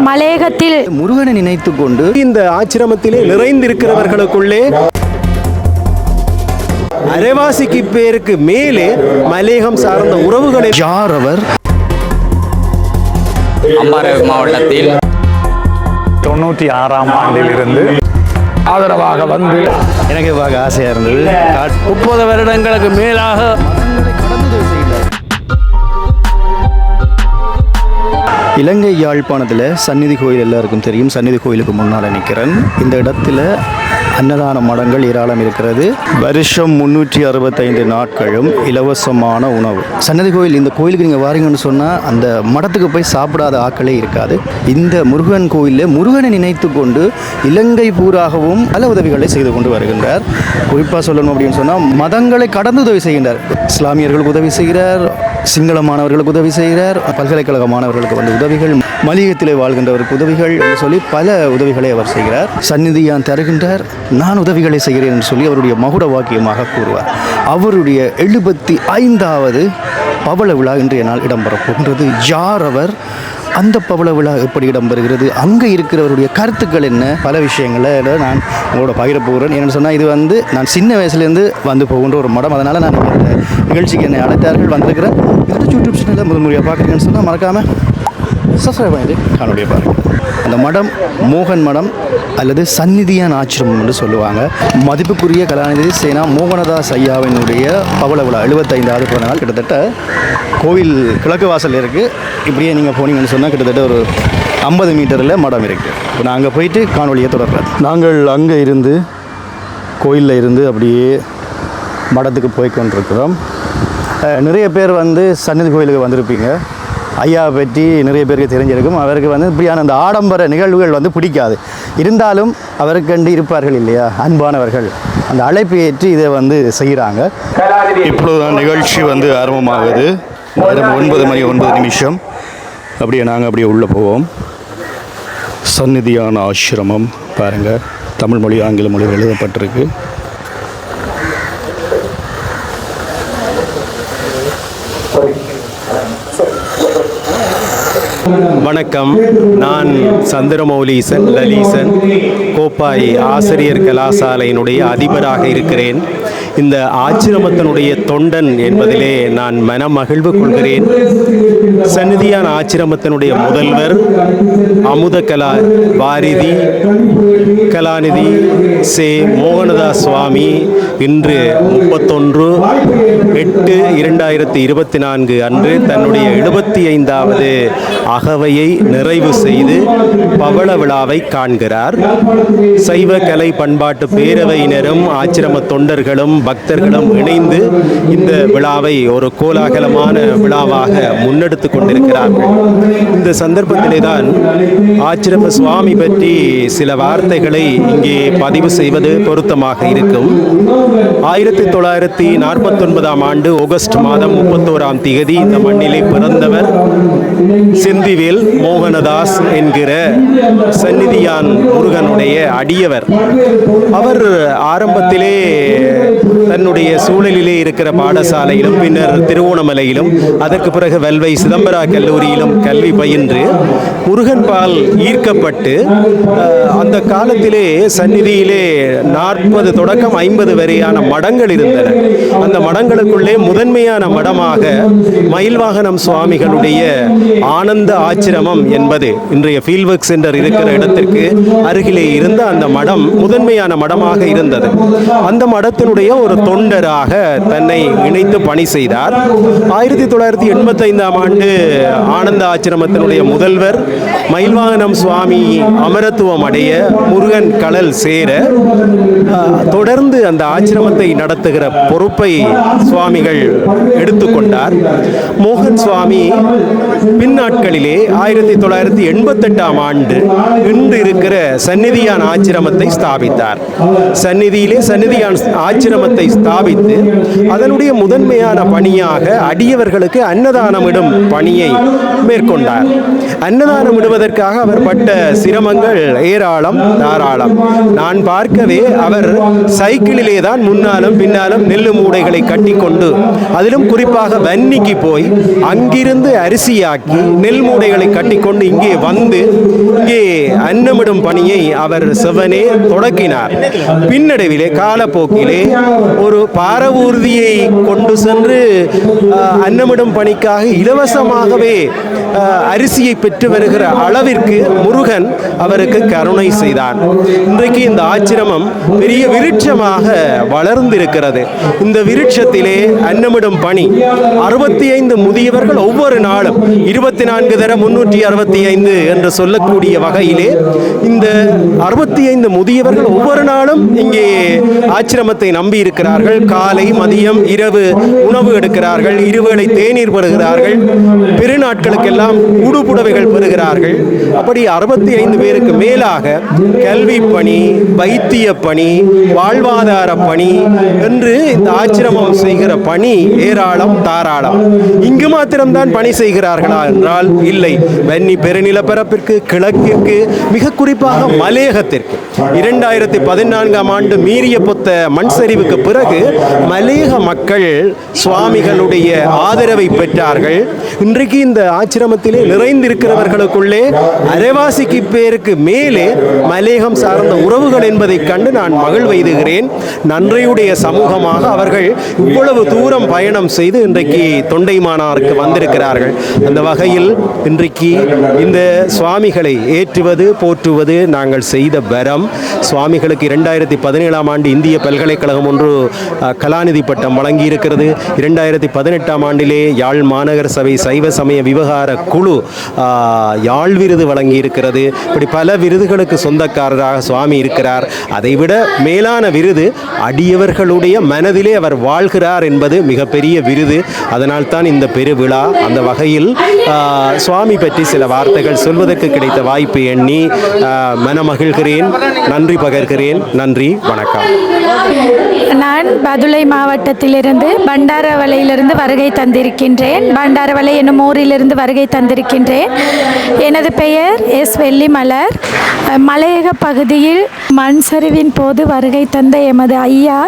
மலையகத்தில் முருகனை நினைத்து கொண்டு இந்த ஆச்சிரமத்திலே நிறைந்திருக்கிறவர்களுக்குள்ளே அரைவாசிக்கு பேருக்கு மேலே மலேகம் சார்ந்த உறவுகளை யார் அவர் மாவட்டத்தில் தொண்ணூற்றி ஆறாம் ஆண்டிலிருந்து ஆதரவாக வந்து எனக்கு ஆசையாக இருந்தது. முப்பது வருடங்களுக்கு மேலாக இலங்கை யாழ்ப்பாணத்தில் சந்நிதி கோயில் எல்லாருக்கும் தெரியும். சந்நிதி கோயிலுக்கு முன்னால் நிற்கிறேன் இந்த இடத்துல அன்னதான மடங்கள் ஏராளம் இருக்கிறது. வருஷம் முன்னூற்றி அறுபத்தைந்து நாட்களும் இலவசமான உணவு. சன்னதி கோயில் இந்த கோயிலுக்கு நீங்கள் வாரீங்கன்னு சொன்னால் அந்த மடத்துக்கு போய் சாப்பிடாத ஆக்களே இருக்காது. இந்த முருகன் கோயிலில் முருகனை நினைத்து கொண்டு இலங்கை பூராகவும் பல உதவிகளை செய்து கொண்டு வருகின்றார். குறிப்பாக சொல்லணும் அப்படின்னு சொன்னால் மதங்களை கடந்து உதவி செய்கின்றார். இஸ்லாமியர்களுக்கு உதவி செய்கிறார். சிங்கள மாணவர்களுக்கு உதவி செய்கிறார். பல்கலைக்கழக மாணவர்களுக்கு வந்து உதவிகள் மலிகத்திலே வாழ்கின்றவருக்கு உதவிகள் என்று சொல்லி பல உதவிகளை அவர் செய்கிறார். சந்நிதியான் தருகின்றார். நான் உதவிகளை செய்கிறேன் என்று சொல்லி அவருடைய மகுட வாக்கியமாக கூறுவார். அவருடைய எழுபத்தி ஐந்தாவது பவள விழா இன்றைய நாள் இடம்பெறப் போகின்றது. யார் அவர்? அந்த பவள விழா எப்படி இடம்பெறுகிறது? அங்கே இருக்கிறவருடைய கருத்துக்கள் என்ன? பல விஷயங்களை நான் உங்களோட பகிர போகிறேன் என்னென்னு சொன்னால் இது வந்து நான் சின்ன வயசுலேருந்து வந்து போகின்ற ஒரு மடம். அதனால் நான் இந்த நிகழ்ச்சிக்கு என்னை அழைத்தார்கள் வந்திருக்கிறேன். இந்த யூடியூப் சேனலில் முதல் முறையாக பார்க்குறீங்கன்னு சொன்னால் மறக்காமல் சப்ஸ்கிரைப் பண்ணிட்டு காணொலியை பாருங்கள் அந்த மடம் மோகன் மடம் அல்லது சந்நிதியான் ஆச்சிரமம் என்று சொல்லுவாங்க. மதிப்புக்குரிய கலாநிதி சேனா மோகனதாஸ் ஐயாவினுடைய பவள விழா எழுபத்தைந்தாவது பிறந்த நாள். கிட்டத்தட்ட கோவில் கிழக்கு வாசல் இருக்குது இப்படியே நீங்கள் போனீங்கன்னு சொன்னால் கிட்டத்தட்ட ஒரு ஐம்பது மீட்டரில் மடம் இருக்குது இப்போ நான் அங்கே போயிட்டு காணொலியை தொடர்றேன். நாங்கள் அங்கே இருந்து கோயிலில் இருந்து அப்படியே மடத்துக்கு போய் கொண்டிருக்கிறோம் அஹ், நிறைய பேர் வந்து சன்னதி கோயிலுக்கு வந்திருப்பீங்க. ஐயாவை பற்றி நிறைய பேருக்கு தெரிஞ்சிருக்கும். அவருக்கு வந்து இப்படியான அந்த ஆடம்பர நிகழ்வுகள் வந்து பிடிக்காது. இருந்தாலும் அவருக்கண்டு இருப்பார்கள் இல்லையா? அன்பானவர்கள். அந்த அழைப்பு ஏற்றி இதை வந்து செய்கிறாங்க. இப்பொழுதுதான் நிகழ்ச்சி வந்து ஆரம்பமாகுது. ஒன்பது மணி ஒன்பது நிமிஷம். அப்படியே நாங்கள் அப்படியே உள்ளே போவோம். சந்நிதியான ஆசிரமம் பாருங்கள் தமிழ் மொழி ஆங்கில மொழியில் எழுதப்பட்டிருக்கு. வணக்கம். நான் சந்திரமௌலீசன் லலீசன் கோப்பாய் ஆசிரியர் கலாசாலையினுடைய அதிபராக இருக்கிறேன். இந்த ஆச்சிரமத்தினுடைய தொண்டன் என்பதிலே நான் மனமகிழ்வு கொள்கிறேன். சந்நிதியான ஆச்சிரமத்தினுடைய முதல்வர் அமுத கலா வாரிதி கலாநிதி சே மோகனதாஸ் சுவாமி இன்று முப்பத்தொன்று எட்டு இரண்டாயிரத்தி இருபத்தி நான்கு அன்று தன்னுடைய எழுபத்தி ஐந்தாவது அகவையை நிறைவு செய்து பவள விழாவை காண்கிறார். சைவ கலை பண்பாட்டு பேரவையினரும் ஆச்சிரம தொண்டர்களும் பக்தர்களும் இணைந்து இந்த விழாவை ஒரு கோலாகலமான விழாவாக முன்னெடுத்து கொண்டிருக்கிறார்கள். இந்த சந்தர்ப்பத்திலே தான் ஆச்சிரம சுவாமி பற்றி சில வார்த்தைகளை இங்கே பதிவு செய்வது பொருத்தமாக இருக்கும். ஆயிரத்தி தொள்ளாயிரத்தி நாற்பத்தொன்பதாம் ஆண்டு ஆகஸ்ட் மாதம் முப்பத்தோராம் தேதி இந்த மண்ணிலே பிறந்தவர் செந்திவேல் மோகனதாஸ் என்கிற சந்நிதியான் முருகனுடைய அடியவர். அவர் ஆரம்பத்திலே தன்னுடைய சூழலிலே இருக்கிற பாடசாலையிலும் பின்னர் திருவோணமலையிலும் அதற்கு பிறகு வெல்வை சிதம்பரா கல்லூரியிலும் கல்வி பயின்று முருகன் பால் ஈர்க்கப்பட்டு அந்த காலத்திலே சந்நிதியிலே நாற்பது தொடக்கம் ஐம்பது வரை மாதிரியான மடங்கள் இருந்தன. அந்த மடங்களுக்குள்ளே முதன்மையான மடமாக மயில்வாகனம் சுவாமிகளுடைய ஆனந்த ஆச்சிரமம் என்பது இன்றைய ஃபீல்வர்க் சென்டர் இருக்கிற இடத்திற்கு அருகிலே இருந்த அந்த மடம் முதன்மையான மடமாக இருந்தது. அந்த மடத்தினுடைய ஒரு தொண்டராக தன்னை இணைத்து பணி செய்தார். ஆயிரத்தி தொள்ளாயிரத்தி எண்பத்தைந்தாம் ஆண்டு ஆனந்த ஆச்சிரமத்தினுடைய முதல்வர் மயில்வாகனம் சுவாமி அமரத்துவம் அடைய முருகன் கலல் சேர தொடர்ந்து அந்த ஆசிரமத்தை நடத்துகிற பொறுப்பை சுவாமிகள் எடுத்துக்கொண்டார். மோகன் சுவாமி பின்னாட்களிலே ஆயிரத்தி தொள்ளாயிரத்தி எண்பத்தெட்டாம் ஆண்டு ஆண்டு இன்று இருக்கிற சந்நிதியான் ஆச்சிரமத்தை ஸ்தாபித்தார். சந்நிதியிலே சந்நிதியான் ஆச்சிரமத்தை ஸ்தாபித்து அதனுடைய முதன்மையான பணியாக அடியவர்களுக்கு அன்னதானமிடும் பணியை மேற்கொண்டார். அன்னதானம் இடுவதற்காக அவர் பட்ட சிரமங்கள் ஏராளம் தாராளம். நான் பார்க்கவே அவர் சைக்கிளிலே தான் தான் முன்னாலும் பின்னாலும் நெல் மூடைகளை கட்டிக்கொண்டு அதிலும் குறிப்பாக வன்னிக்கு போய் அங்கிருந்து அரிசியாக்கி நெல் மூடைகளை கட்டிக்கொண்டு இங்கே வந்து இங்கே அன்னமிடும் பணியை அவர் செவனே தொடக்கினார். பின்னடைவிலே காலப்போக்கிலே ஒரு பாரவூர்தியை கொண்டு சென்று அன்னமிடும் பணிக்காக இலவசமாகவே அரிசியை பெற்று வருகிற அளவிற்கு முருகன் அவருக்கு கருணை செய்தான். இன்றைக்கு இந்த ஆச்சிரமம் பெரிய விருட்சமாக வளர்ந்திருக்கிறது. இந்த விருட்சத்திலே அன்னமிடும் பணி. அறுபத்தி ஐந்து முதியவர்கள் ஒவ்வொரு நாளும் இருபத்தி நான்கு தர முன்னூற்றி அறுபத்தி ஐந்து என்று சொல்லக்கூடிய வகையிலே இந்த அறுபத்தி ஐந்து முதியவர்கள் ஒவ்வொரு நாளும் இங்கே ஆச்சிரமத்தை நம்பி இருக்கிறார்கள் காலை மதியம் இரவு உணவு எடுக்கிறார்கள். இருவேளை தேநீர் பெறுகிறார்கள். பெருநாட்களுக்கெல்லாம் உடுப்புடவைகள் பெறுகிறார்கள். அப்படி அறுபத்தி ஐந்து பேருக்கு மேலாக கல்வி பணி வைத்திய பணி வாழ்வாதார பணி பணி என்று இந்த ஆச்சிரமம் செய்கிற பணி ஏராளம் தாராளம். இங்கு மாத்திரம்தான் பணி செய்கிறார்களா என்றால் இல்லை. வன்னி பெருநிலப்பரப்பிற்கு கிழக்கிற்கு மிக குறிப்பாக மலையகத்திற்கு இரண்டாயிரத்தி பதினான்காம் ஆண்டு மீறிய பொத்த மண் சரிவுக்கு பிறகு மலையக மக்கள் சுவாமிகளுடைய ஆதரவை பெற்றார்கள். இன்றைக்கு இந்த ஆச்சிரமத்திலே நிறைந்திருக்கிறவர்களுக்குள்ளே அரைவாசிக்கு பேருக்கு மேலே மலையகம் சார்ந்த உறவுகள் என்பதைக் கண்டு நான் மகிழ்வெய்துகிறேன். அன்றையுடைய சமூகமாக அவர்கள் இவ்வளவு தூரம் பயணம் செய்து இன்றைக்கு தொண்டைமானாருக்கு வந்திருக்கிறார்கள். அந்த வகையில் இன்றைக்கு இந்த சுவாமிகளை ஏற்றுவது போற்றுவது நாங்கள் செய்த வரம். சுவாமிகளுக்கு இரண்டாயிரத்தி பதினேழாம் ஆண்டு இந்திய பல்கலைக்கழகம் ஒன்று கலாநிதி பட்டம் வழங்கியிருக்கிறது. இரண்டாயிரத்தி பதினெட்டாம் ஆண்டிலே யாழ் மாநகர சபை சைவ சமய விவகார குழு ஆஹ், யாழ் விருது வழங்கியிருக்கிறது. இப்படி பல விருதுகளுக்கு சொந்தக்காரராக சுவாமி இருக்கிறார். அதைவிட மேலான விருது அடியவர்களுடைய மனதிலே அவர் வாழ்கிறார் என்பது மிகப்பெரிய விருது. அதனால் தான் இந்த பெருவிழா அந்த வகையில் சுவாமி பற்றி சில வார்த்தைகள் சொல்வதற்கு கிடைத்த வாய்ப்பு எண்ணி மனமகிழ்கிறேன். நன்றி பகர்கிறேன். நன்றி. வணக்கம். நான் பதுளை மாவட்டத்திலிருந்து பண்டாரவலையிலிருந்து வருகை தந்திருக்கின்றேன். பண்டாரவலை என்னும் ஊரிலிருந்து வருகை தந்திருக்கின்றேன். எனது பெயர் எஸ். வெள்ளிமலர். மலையக பகுதியில் மண் சரிவின் போது வருகை தந்த எமது ஐயா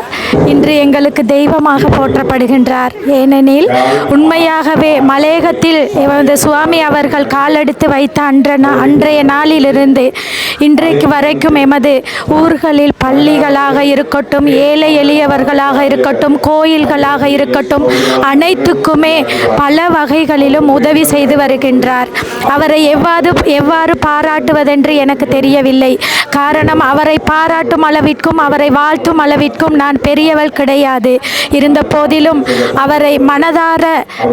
இன்று எங்களுக்கு தெய்வமாக போற்றப்படுகின்றார். ஏனெனில் உண்மையாகவே மலையகத்தில் எமது சுவாமி அவர்கள் காலெடுத்து வைத்த அன்ற நா- அன்றைய நாளிலிருந்து இன்றைக்கு வரைக்கும் எமது ஊர்களில் பள்ளிகளாக இருக்கட்டும் ஏழை எளியவர்களாக இருக்கட்டும் கோயில்களாக இருக்கட்டும் அனைத்துக்குமே பல வகைகளிலும் உதவி செய்து வருகின்றார். அவரை எவ்வாறு எவ்வாறு பாராட்டுவதென்று எனக்கு தெரியவில்லை. காரணம் அவரை பாராட்டும் அளவிற்கும் அவரை வாழ்த்தும் அளவிற்கும் நான் பெரிய பெரியவள் கிடையாது. இருந்த போதிலும் அவரை மனதார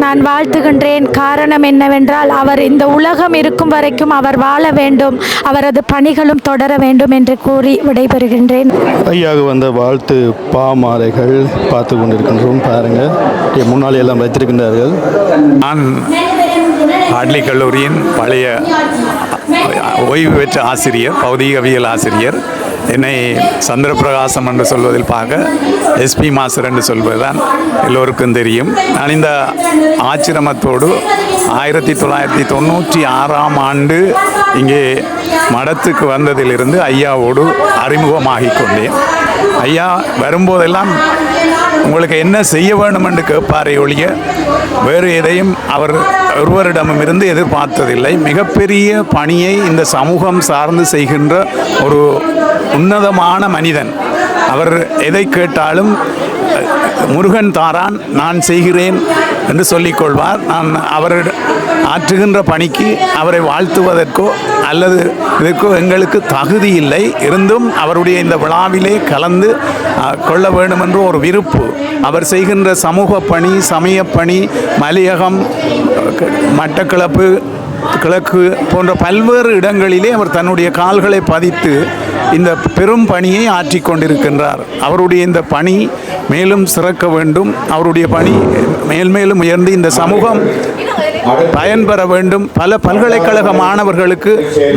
நான் வாழ்த்துகின்றேன். காரணம் என்னவென்றால் அவர் இந்த உலகம் இருக்கும் வரைக்கும் அவர் வாழ வேண்டும். அவரது பணிகளும் தொடர வேண்டும் என்று கூறி விடைபெறுகின்றேன். ஐயாவுக்கு வந்த வாழ்த்து பாமாலைகள் பார்த்து கொண்டிருக்கின்றோம். பாருங்கள் இங்கே முன்னாடி எல்லாம் வைத்திருக்கின்றார்கள். நான் ஆட்லி கல்லூரியின் பழைய ஓய்வு பெற்ற ஆசிரியர் பௌதீகவியல் ஆசிரியர். என்னை சந்திரபிரகாசம் என்று சொல்வதில் பார்க்க எஸ்பி மாஸ்டர் என்று சொல்வதுதான் எல்லோருக்கும் தெரியும். நான் இந்த ஆச்சிரமத்தோடு ஆயிரத்தி தொள்ளாயிரத்தி தொண்ணூற்றி ஆறாம் ஆண்டு இங்கே மடத்துக்கு வந்ததிலிருந்து ஐயாவோடு அறிமுகமாகிக் கொண்டேன். ஐயா வரும்போதெல்லாம் உங்களுக்கு என்ன செய்ய வேண்டும் என்று கேட்பாரே ஒழிய வேறு எதையும் அவர் ஒருவரிடமிருந்து எதிர்பார்த்ததில்லை. மிகப்பெரிய பணியை இந்த சமூகம் சார்ந்து செய்கின்ற ஒரு உன்னதமான மனிதன். அவர் எதை கேட்டாலும் முருகன் தாரான் நான் செய்கிறேன் என்று சொல்லிக்கொள்வார். நான் அவர் ஆற்றுகின்ற பணிக்கு அவரை வாழ்த்துவதற்கோ அல்லது இதற்கோ எங்களுக்கு தகுதி இல்லை. இருந்தும் அவருடைய இந்த விழாவிலே கலந்து கொள்ள வேண்டும் என்று ஒரு விருப்பு அவர் செய்கின்ற சமூக பணி சமய பணி மலையகம் மட்டக்களப்பு கிழக்கு போன்ற பல்வேறு இடங்களிலே அவர் தன்னுடைய கால்களை பதித்து இந்த பெரும் பணியை ஆற்றி கொண்டிருக்கின்றார். அவருடைய இந்த பணி மேலும் சிறக்க வேண்டும். அவருடைய பணி மேல்மேலும் உயர்ந்து இந்த சமூகம் பயன்பெற வேண்டும். பல பல்கலைக்கழக மாணவர்களுக்கு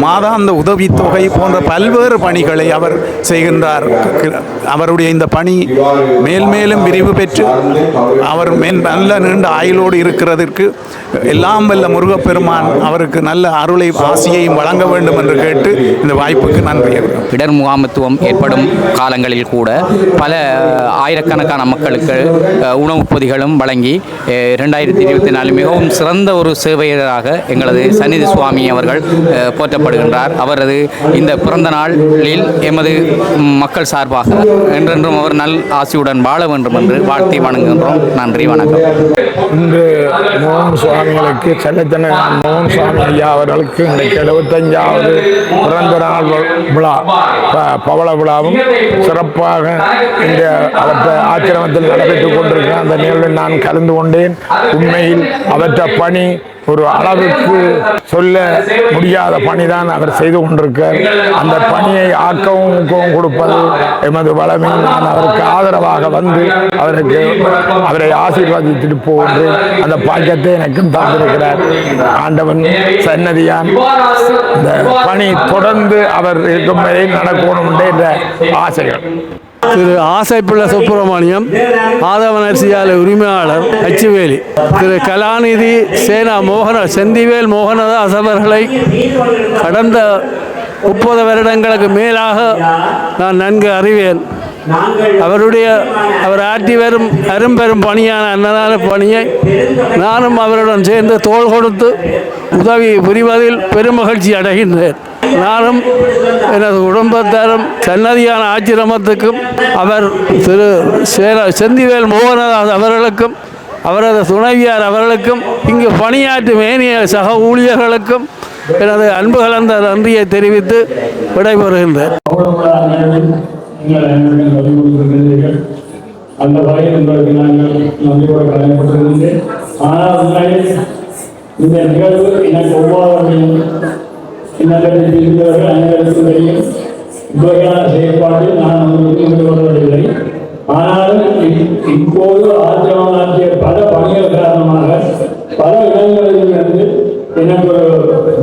மாதாந்த உதவித்தொகை போன்ற பல்வேறு பணிகளை அவர் செய்கின்றார். அவருடைய இந்த பணி மேல்மேலும் விரிவு பெற்று அவர் மேல் நல்ல நீண்ட ஆயுளோடு இருக்கிறதற்கு எல்லாம் வல்ல முருகப்பெருமான் அவருக்கு நல்ல அருளை ஆசியையும் வழங்க வேண்டும் என்று கேட்டு இந்த வாய்ப்புக்கு நன்றி இடர் முகாமத்துவம் ஏற்படும் காலங்களில் கூட பல ஆயிரக்கணக்கான மக்களுக்கு உணவுப் பொதிகளும் வழங்கி ரெண்டாயிரத்தி இருபத்தி நாலு மிகவும் சிறந்த ஒரு சேவையராக எங்களது சந்நிதி சுவாமி அவர்கள் போற்றப்படுகின்றார். அவரது இந்த பிறந்த நாளில் எமது மக்கள் சார்பாக என்றென்றும் அவர் நல் ஆசியுடன் வாழ வேண்டும் என்று வாழ்த்தி வணங்குகின்றோம். நன்றி வணக்கம். இன்று சுவாமிகளுக்கு செல்லத்தன மோகன் சுவாமி ஐயா அவர்களுக்கு இன்றைக்கு எழுபத்தஞ்சாவது பிறந்த நாள் விழா. ப- பவள விழாவும் சிறப்பாக இந்த அவற்றை ஆச்சிரமத்தில் நடைபெற்றுக் கொண்டிருக்கிற அந்த நிகழ்வில் நான் கலந்து கொண்டேன். உண்மையில் அவற்ற பணி ஒரு அளவுக்கு சொல்ல முடியாத பணிதான் அவர் செய்து கொண்டிருக்கார் அந்த பணியை ஆக்கவும் ஊக்கவும் கொடுப்பது எமது வளமை. நான் அவருக்கு ஆதரவாக வந்து அவருக்கு அவரை ஆசீர்வாதித்துட்டு போகின்றேன் அந்த பாக்கியத்தை எனக்கும் தந்திருக்கிறார். ஆண்டவன் சன்னதியான் இந்த பணி தொடர்ந்து அவர் இருக்கும் வரை நடக்கணும் என்ற ஆசைகள். திரு ஆசைப்பிள்ள சுப்பிரமணியம் ஆதவனரசியாலை உரிமையாளர் அச்சுவேலி திரு கலாநிதி சேனா மோகன செந்திவேல் மோகனதாஸ் அவர்களை கடந்த முப்பது வருடங்களுக்கு மேலாக நான் நன்கு அறிவேன். அவருடைய அவர் ஆற்றி வரும் அரும்பெரும் பணியான அன்னதான பணியை நானும் அவருடன் சேர்ந்து தோள் கொடுத்து உதவி புரிவதில் பெருமகிழ்ச்சி அடைகின்றேன். நானும் எனது குடும்பத்தாரும் சன்னதியான ஆச்சிரமத்துக்கும் அவர் திரு சேர செந்திவேல் மோகனதாஸ் அவர்களுக்கும் அவரது துணைவியார் அவர்களுக்கும் இங்கு பணியாற்றும் ஏனைய சக ஊழியர்களுக்கும் எனது அன்பு கலந்த நன்றியை தெரிவித்து விடைபெறுகின்றேன். அந்த வகையில் உங்களுக்கு நாங்கள் நன்றியோடு கடமைப்பட்டிருக்கின்றேன் ஆனால் உண்மையில் இந்த நிகழ்வு எனக்கு இன்னத்தில் இருக்கிறவர்கள் அனைவருக்கும் தெரியும் இவ்வகையான செயற்பாட்டில் நான் உங்களுக்கு ஈடுபடுவதில்லை ஆனாலும் இப்போது ஆத்திரமாக பல பணிகள் காரணமாக பல இடங்களில் எனக்கு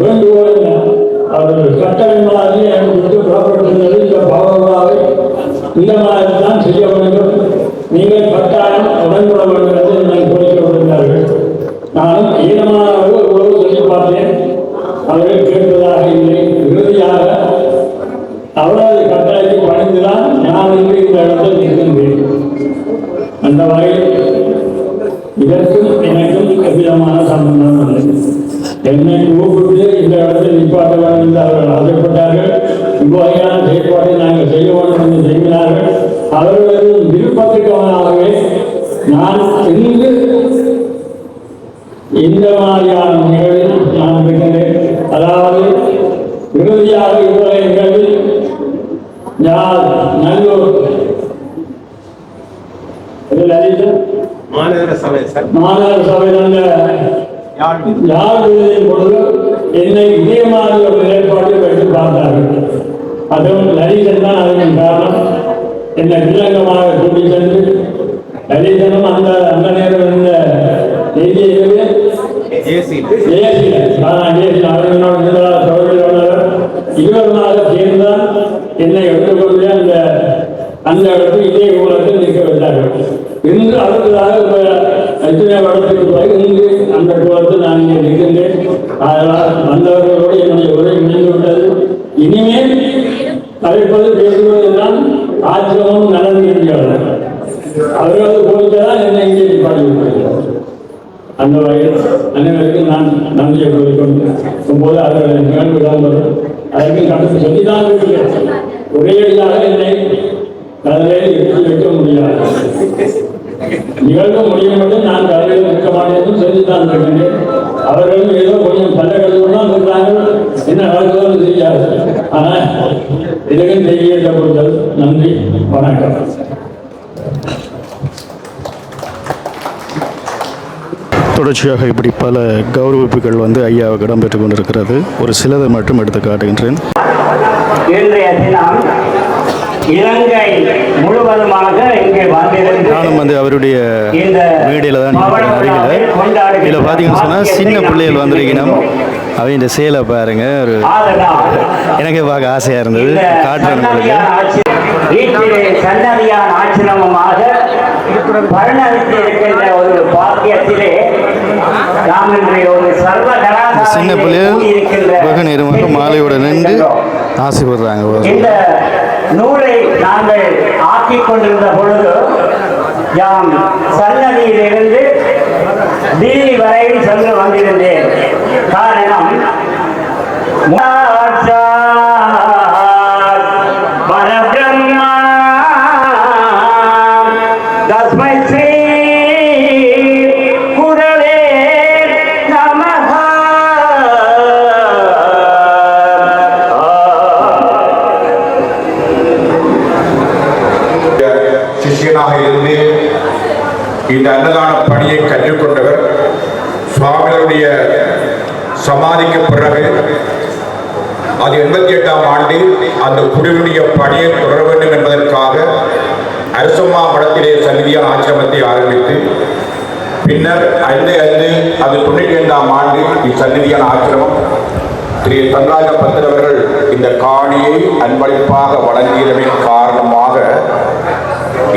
வேண்டுகோள் அவர்கள் கட்டணமாக எனக்கு விட்டு புறப்பட்டிருந்தது இந்த தான் செய்ய வேண்டும். அந்த வகையில் இதற்கும் எனக்கும் எவ்விதமான சம்பந்தம் இல்லை. என்னை கூப்பிட்டு இந்த இடத்தில் நிப்பாட்ட வேண்டும் என்று அவர்கள் ஆசைப்பட்டார்கள். இவ்வகையான செயற்பாட்டை நாங்கள் செய்ய வேண்டும் என்று செய்கிறார்கள் அவர்களது விருப்பத்துக்காகவே நான் இங்கு இந்த மாதிரியான நிகழ்வில் நான் இருக்கின்றேன். அதாவது இறுதியாக இவ்வளவு நிகழ்வில் யார் நல்லூர் இதில் அறிவித்த மாநகர சபை சார் மாநகர சபை விருதின் பொழுது என்னை இதே மாதிரி ஒரு நிலைப்பாட்டில் வைத்து பார்த்தார்கள் அதுவும் லலிதன் தான் அதன் காரணம். என்னை வில்லங்கமாக கூட்டி சென்று லலிதனும் அந்த அந்த நேரம் இருந்த உள்ளவர். இருவருமாக சேர்ந்தான் என்னை எடுத்துக்கொண்டு அந்த அந்த இடத்தில் இதே ஊழலுக்கு நிற்க வைத்தார்கள். இன்று அடுத்ததாக நடத்திருப்பாய் எத்தனை அந்த கோலத்தில் நான் இங்கே நிற்கின்றேன் அதனால் வந்த என்னுடைய உரை முடிந்து விட்டது இனிமேல் அழைப்பது பேசுவது எல்லாம் ஆச்சரியமும் நலன் இருக்கிறது அவர்களது கோரிக்கைதான் என்னை இங்கே நிப்பாட்டி அந்த வகையில் அனைவருக்கும் நான் நன்றியை கூறிக்கொண்டு போது அவர்கள் நிகழ்வு இடம்பெறும் அதற்கு கணக்கு சொல்லிதான் இருக்கிறேன் ஒரேடியாக என்னை தலையில் எடுத்து வைக்க முடியாது நிகழ்வு முடியும் மட்டும் நான் தலையில் இருக்க இருக்கின்றேன் அவர்களும் ஏதோ கொஞ்சம் பல கழுவுதான் இருக்கிறாங்க என்ன நடக்குதுன்னு தெரியாது. ஆனால் இதுக்கும் தெரிய நன்றி வணக்கம். தொடர்ச்சியாக இப்படி பல கௌரவிப்புகள் வந்து ஐயாவுக்கு இடம்பெற்று கொண்டிருக்கிறது. ஒரு சிலதை மட்டும் எடுத்து காட்டுகின்றேன். இன்றைய தினம் இலங்கை முழுவதுமாக நானும் வந்து அவருடைய மேடையில் தான் அருகில் இதில் பார்த்தீங்கன்னு சொன்னால் சின்ன பிள்ளைகள் வந்திருக்கணும். அவன் இந்த சேலை பாருங்க ஒரு எனக்கு பார்க்க ஆசையாக இருந்தது. காட்டுறேன் சின்ன பிள்ளைகள் வெகு நேரமாக மாலையோட நின்று ஆசைப்படுறாங்க நூலை நாங்கள் ஆக்கிக் கொண்டிருந்த பொழுது யாம் சன்னதியிலிருந்து டில்லி வரையில் சென்று வந்திருந்தேன். காரணம் இந்த அன்னதான பணியை கற்றுக்கொண்டவர் சுவாமிகளுடைய சமாதிக்கு பிறகு அது எண்பத்தி எட்டாம் ஆண்டு அந்த குருவினுடைய பணியை தொடர வேண்டும் என்பதற்காக அரசம்மா மடத்திலே சன்னிதியான ஆசிரமத்தை ஆரம்பித்து பின்னர் ஐந்து ஐந்து அது தொண்ணூற்றி ஐந்தாம் ஆண்டு இச்சன்னிதியான ஆசிரமம். திரு தன்ராஜ பத்திரவர்கள் இந்த காணியை அன்பளிப்பாக வழங்கியதன் காரணமாக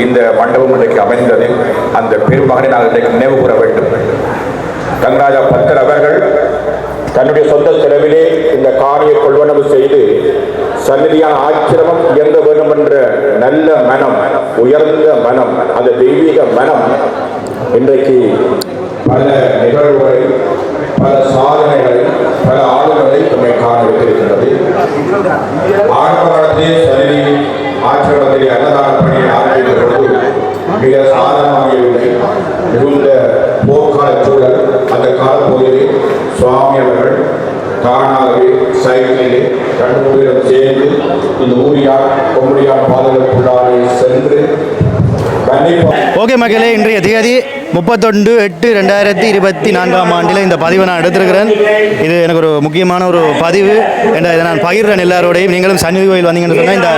இந்த மண்டபம் இன்றைக்கு அமைந்தது அந்த பெருமகனை நாங்கள் இன்றைக்கு நினைவு கூற வேண்டும். கங்கராஜா பத்தர் அவர்கள் தன்னுடைய சொந்த செலவிலே இந்த காணியை கொள்வனவு செய்து சந்நிதியான ஆச்சிரமம் இயங்க வேண்டும் என்ற நல்ல மனம் உயர்ந்த மனம் அந்த தெய்வீக மனம் இன்றைக்கு பல நிகழ்வுகளை பல சாதனைகளை பல ஆளுகளை நம்மை காண வைத்திருக்கின்றது ஆரம்ப காலத்திலே சந்நிதி ஆச்சிரமத்திலே அன்னதான பணியை ஆரம்பித்த பொழுது மிக சாதனமாகவில்லை மிகுந்த போர்க்கால சூழல் அந்த காலப்பகுதியிலே சுவாமி அவர்கள் தானாகவே சைக்கிளிலே ரெண்டு பேரும் சேர்ந்து இந்த ஊரியார் கொம்படியார் பாதுகாப்புள்ளாரை சென்று கண்டிப்பாக ஓகே மக்களே இன்றைய தேதி முப்பத்தொன்று எட்டு ரெண்டாயிரத்தி இருபத்தி நான்காம் ஆண்டில் இந்த பதிவை நான் எடுத்திருக்கிறேன். இது எனக்கு ஒரு முக்கியமான ஒரு பதிவு. என்ற இதை நான் பகிர்றேன் எல்லாரோடையும். நீங்களும் சன்னிதி கோயில் வந்தீங்கன்னு சொன்னால் இந்த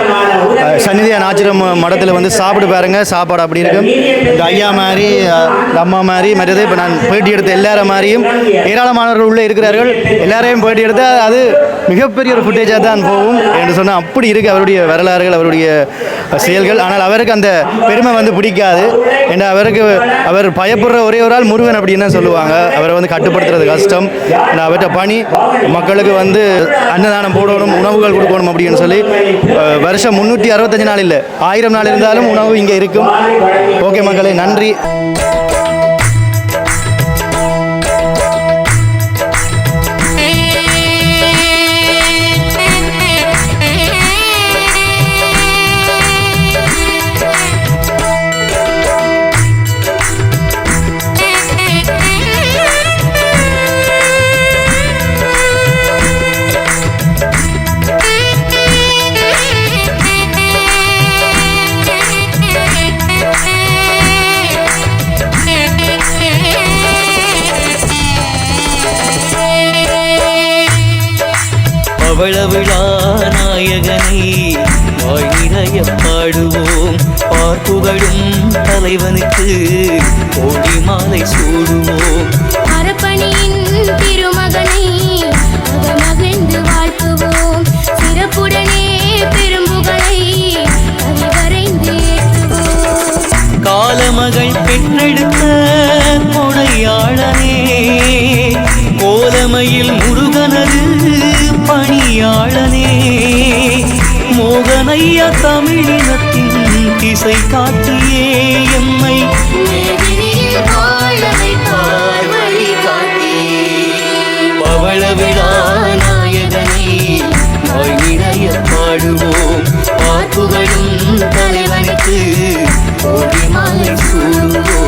சன்னிதி நாச்சிரம் மடத்தில் வந்து சாப்பிட்டு பாருங்கள் சாப்பாடு அப்படி இருக்கும். இந்த ஐயா மாதிரி இந்த அம்மா மாதிரி மற்றது இப்போ நான் பேட்டி எடுத்த எல்லார மாதிரியும் ஏராளமானவர்கள் உள்ளே இருக்கிறார்கள். எல்லாரையும் பேட்டி எடுத்தால் அது மிகப்பெரிய ஒரு ஃபுட்டேஜாக தான் போகும் என்று சொன்னால் அப்படி இருக்குது அவருடைய வரலாறுகள் அவருடைய செயல்கள். ஆனால் அவருக்கு அந்த பெருமை வந்து பிடிக்காது. ஏன்னா அவருக்கு அவர் கட்டுப்படுற ஒரே ஒரு ஆள் முருகன் அப்படின்னு சொல்லுவாங்க? அவரை வந்து கட்டுப்படுத்துறது கஷ்டம். நான் அவர்கிட்ட பணி மக்களுக்கு வந்து அன்னதானம் போடணும் உணவுகள் கொடுக்கணும் அப்படின்னு சொல்லி வருஷம் முந்நூற்றி அறுபத்தஞ்சு நாள் இல்லை ஆயிரம் நாள் இருந்தாலும் உணவு இங்கே இருக்கும். ஓகே மக்களே நன்றி. தலைவனுக்கு கோடி மாலை சூடுவோம். அரப்பணியின் திருமகனை அகமகிழ்ந்து வாழ்த்துவோம். சிறப்புடனே பெரும்புகளை காலமகள் பெற்றெடுத்த கொடையாளனே கோலமையில் முருகனது பணியாளனே மோகனையா தமிழினத்தின் திசை காட்டியே வழிகாட்டி. பவள விழா நாயகனை நிறைய பாடுவோம். பார்ப்புகளும் தலைவனுக்கு மாலை சூடுவோம்.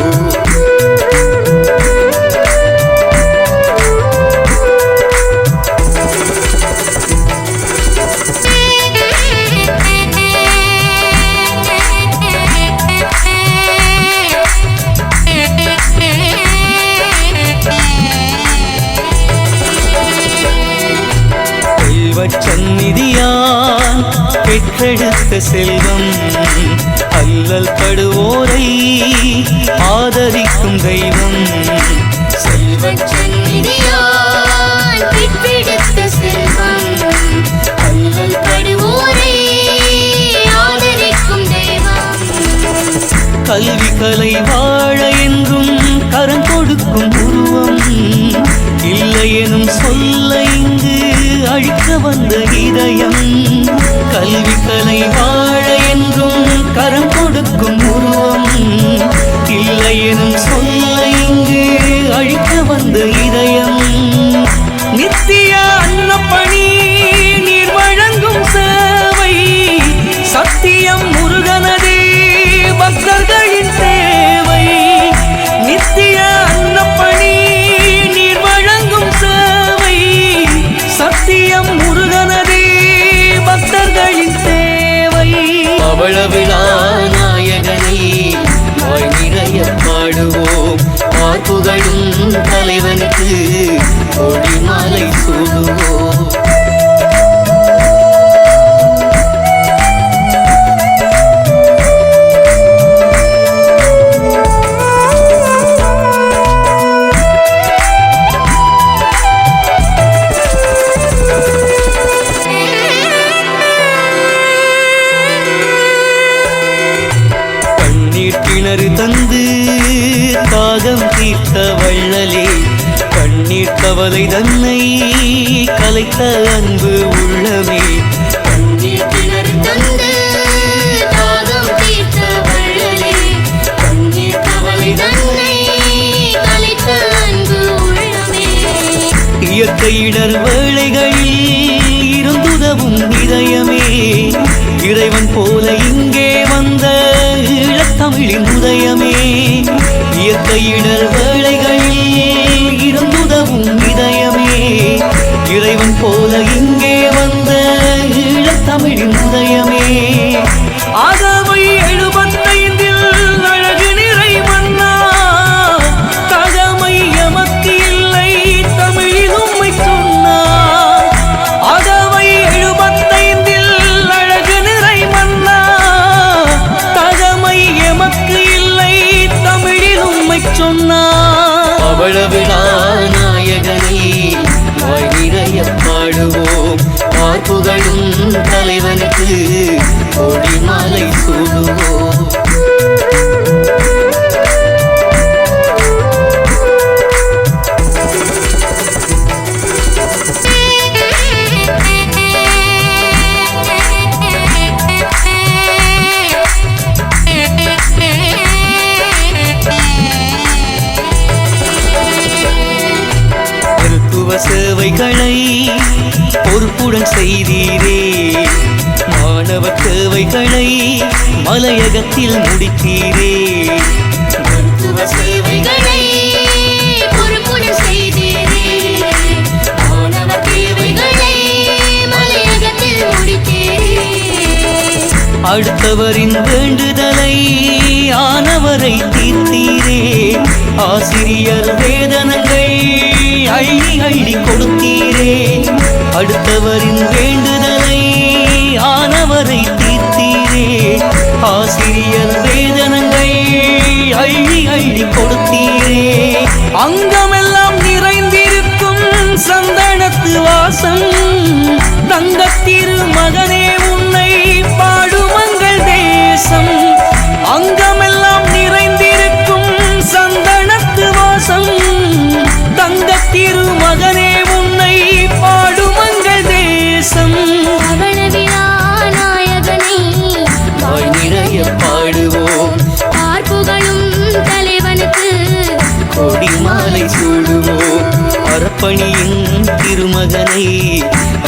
செல்வம் அல்லல் படுவோரை ஆதரிக்கும் தெய்வம். செல்வச் செல்வம் அல்லல் படுவோரை ஆதரிக்கும் தெய்வம். கல்வி கலை வாழ என்றும் கரம் கொடுக்கும் உருவம் இல்லை எனும் சொல்ல இங்கு அழிக்க வந்த இதயம் கல்வி கலை வாழ என்றும் கரம் கொடுக்கும் உருவம். இல்லை எனும் சொல்ல இங்கு அழிக்க வந்த இதயம். நித்திய அன்னப்பணி தாகம் தீர்த்த வள்ளலே கண்ணீர் கவலை தன்னை கலைத்த அன்பு உள்ளமே. கண்ணீர் கிணறு தந்து தாகம் தீர்த்த வள்ளலே கண்ணீர் கவலை தன்னை கலைத்த அன்பு உள்ளமே. இயற்கை இடர் வேளைகளில் இருந்துதவும் இதயமே. இறைவன் போல இங்கே வந்த ஈழத்தமிழின் உதயமே இயற்கை வேளைகளில் இருந்துதவும் இதயமே. இறைவன் போல இங்கே வந்த ஈழத்தமிழின் உதயமே. ஆகவை சேவைகளை பொறுப்புடன் செய்தீரே. மாணவ தேவைகளை மலையகத்தில் முடித்தீரே. மருத்துவ சேவைகளை சேவைகளை அடுத்தவரின் வேண்டுதலை ஆனவரை தீர்த்தீரே. ஆசிரியர் வேதனங்கள் அள்ளி அள்ளி கொடுத்தீரே அடுத்தவரின் வேண்டுதலை ஆனவரை தீர்த்தீரே. ஆசிரியர் வேதனங்கள் அள்ளி அள்ளி கொடுத்தீரே அங்கமெல்லாம் நிறைந்திருக்கும் சந்தனத்து வாசம் தங்கத்திரு மகன்.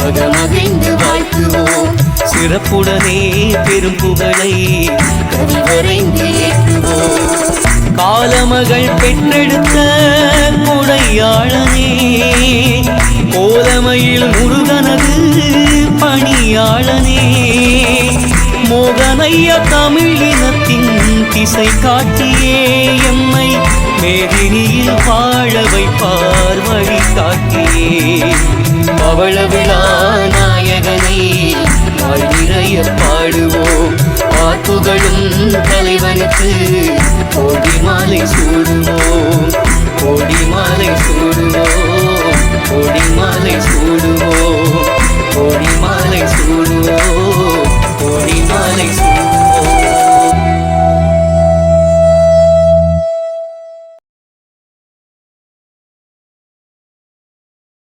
அகமகிழ்ந்து வாழ்த்துவோம் சிறப்புடனே பெரும் புகழை கவிவரைந்து ஏற்றுவோம். காலமகள் பெற்றெடுத்த கொடையாளனே கோலமையில் முருகனது பணியாளனே. மோகனைய தமிழ் இனத்தின் திசை காட்டியே எம்மை மேதினியில் வாழ வைப்பார் வழி காட்டியே பவள விழா புகழும் தலைவனுக்கு கோடி மாலை சூடுவோம். கோடி மாலை சூடு